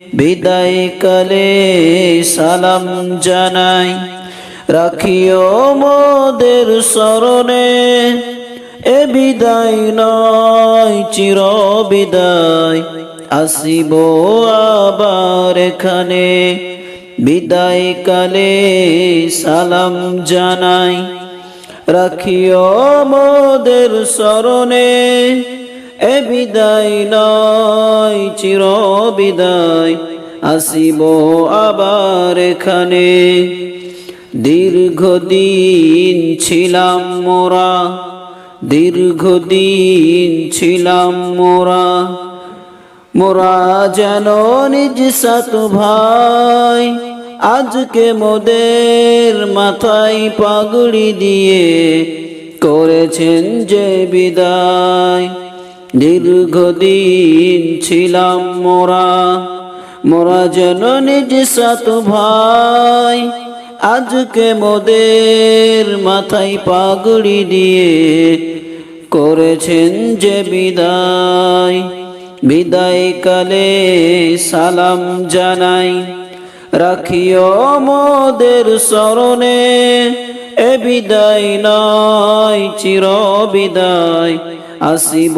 বিদায় কালে সালাম জানাই। রাখিও মোদের স্মরণে। এ বিদায় নয়, চির বিদায়। আসিব আবার এখানে। বিদায় কালে সালাম জানাই। রাখিও মোদের স্মরণে। এ বিদায় নয়, চির বিদায়। আসিব আবার এখানে। দীর্ঘদিন ছিলাম মোরা, দীর্ঘদিন ছিলাম মোরা। মোরা যেন নিজ সাত ভাই, আজকে মোদের মাথায় পাগড়ি দিয়ে করেছেন যে বিদায়। দীর্ঘদিন ছিলাম মোরা মোরা যেন নিজ সাত ভাই। আজকে মোদের মাথায় পাগড়ি দিয়ে করেছেন যে বিদায়। বিদায় কালে সালাম জানাই, রাখিও মোদের স্মরণে। এ বিদায় নয়, চির বিদায়। আসিব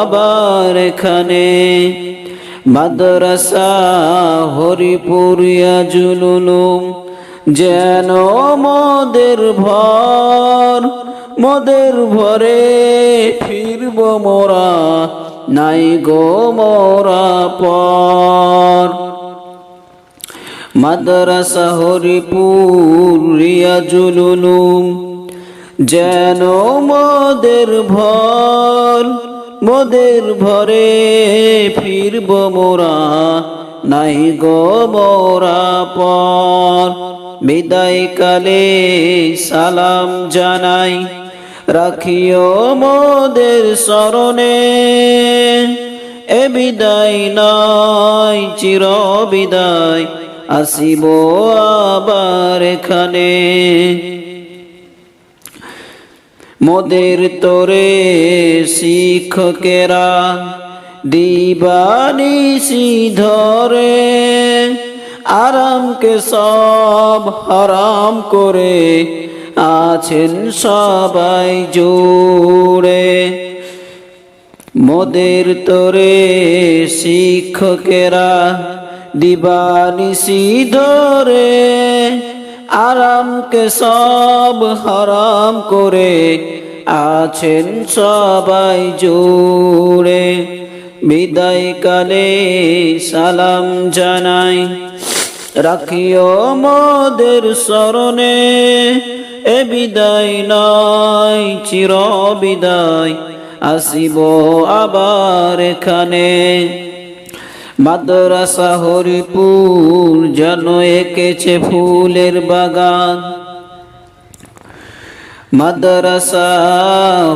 আবার এখানে। মাদ্রাসা হরিপুরিয়া জুলুলুম যেন মোদের ভর, মোদের ভরে ফিরব মোরা, নাই গো মোরা পর। মাদ্রাসা হরিপুর রিয়াজুলুলুম যেন মোদের ভর, মোদের ভরে ফিরব মোরা, নাই গো মোরা পর। বিদায় কালে সালাম জানাই, রাখিও মোদের স্মরণে। এ বিদায় নয়, চির বিদায়, আসিব আবার এখানে। মোদের তোরে শিক্ষকেরা দিবানিসি ধরে আরামকে সব হারাম করে আছেন সবাই জুড়ে। মোদের তোরে শিক্ষকেরা দিবানিসি ধরে আরামকে সব হারাম করে আছেন সবাই জুড়ে। বিদায় কালে সালাম জানাই। রাখিও মোদের স্মরণে, এ বিদায় নয়, চির বিদায়। আসিব আবার এখানে। মাদ্রাসা হরিপুর যেন এঁকেছে ফুলের বাগান। মাদ্রাসা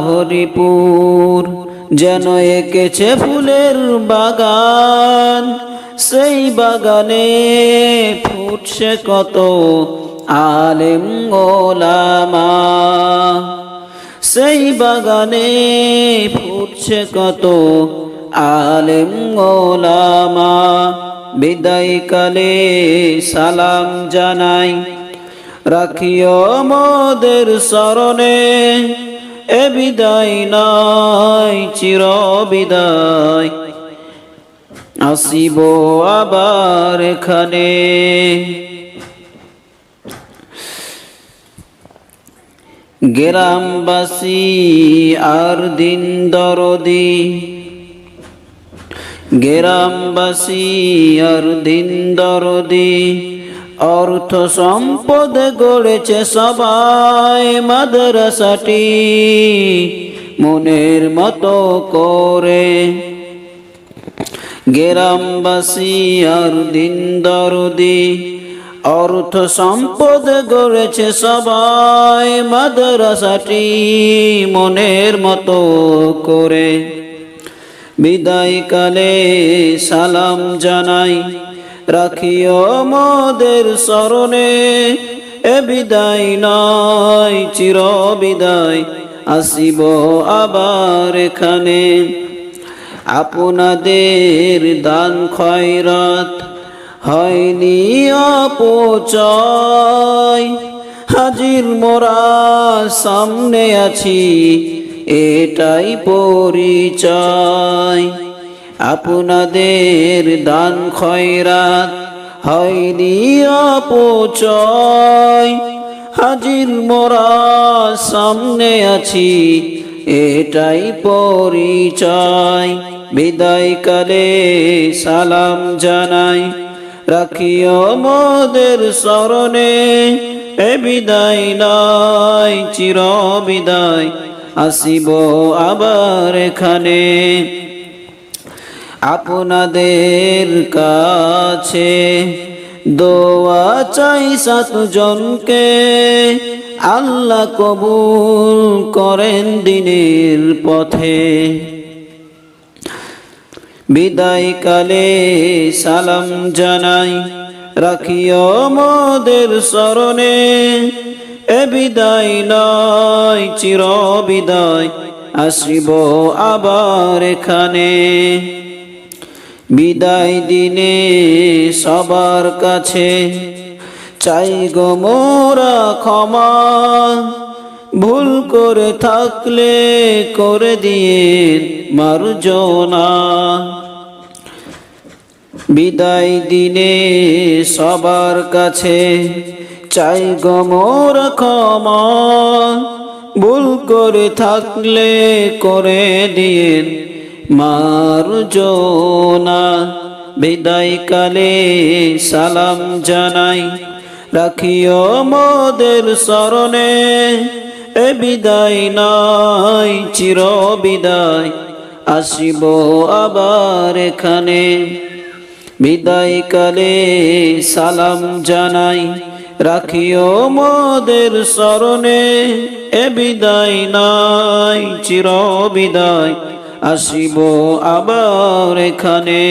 হরিপুর যেন এঁকেছে ফুলের বাগান। সেই বাগানে ফুটছে কত আলেম ওলামা। সেই বাগানে ফুটছে কত আলেম ওলামা বিদায় কালে সালাম জানাই। রাখিও মোদের স্মরণে, এ বিদায় নয় চির বিদায়। আসিব আবার এখানে। গ্রামবাসী, আর দিন দরদি গ্রামবাসী আর দিন দরদি, অর্থ সম্পদ গড়েছে সবাই মাদ্রাসাটি। মনের মতো করে গ্রামবাসী আর দিন দরদি, অর্থ সম্পদ গড়েছে সবাই মাদ্রাসাটি। মনের মতো করে বিদায় কালে সালাম জানাই। রাখিও মোদের স্মরণে, এ বিদায় নয়, চির বিদায়। আসিব আবার এখানে। আপনাদের দান খয়রাত হয়নি অপচয়। হাজির মোরা সামনে আছি এটাই পরিচয়। আপনাদের দান খয়রাত হয়নি অপচয়। হাজির মোরা সামনে আছি, এটাই পরিচয়। বিদায় কালে সালাম জানাই, রাখিও মোদের স্মরণে। এ বিদায় নাই চির বিদায়। আসিব আবার এখানে। আপনাদের কাছে দোয়া চাই সাতজনকে। আল্লাহ কবুল করেন দিনের পথে। বিদায় কালে সালাম জানাই, রাখিও মোদের স্মরণে। এ বিদায় নয়, চির বিদায়, আসিব আবার এখানে। বিদায় দিনে সবার কাছে চাই গো মোরা ক্ষমা, ভুল করে থাকলে করে দিয়ে মার্জনা। বিদায় দিনে সবার কাছে চাই গো মোরা ক্ষমা। ভুল করে থাকলে করে দিয়ে মার্জনা। বিদায় কালে সালাম জানাই। রাখিও মোদের স্মরণে। এ বিদায় নাই, চির বিদায়। আসিব আবার এখানে। বিদায় কালে সালাম জানাই। রাখিও মোদের স্মরণে এ বিদায় নাই চির বিদায়। আসিব আবার এখানে।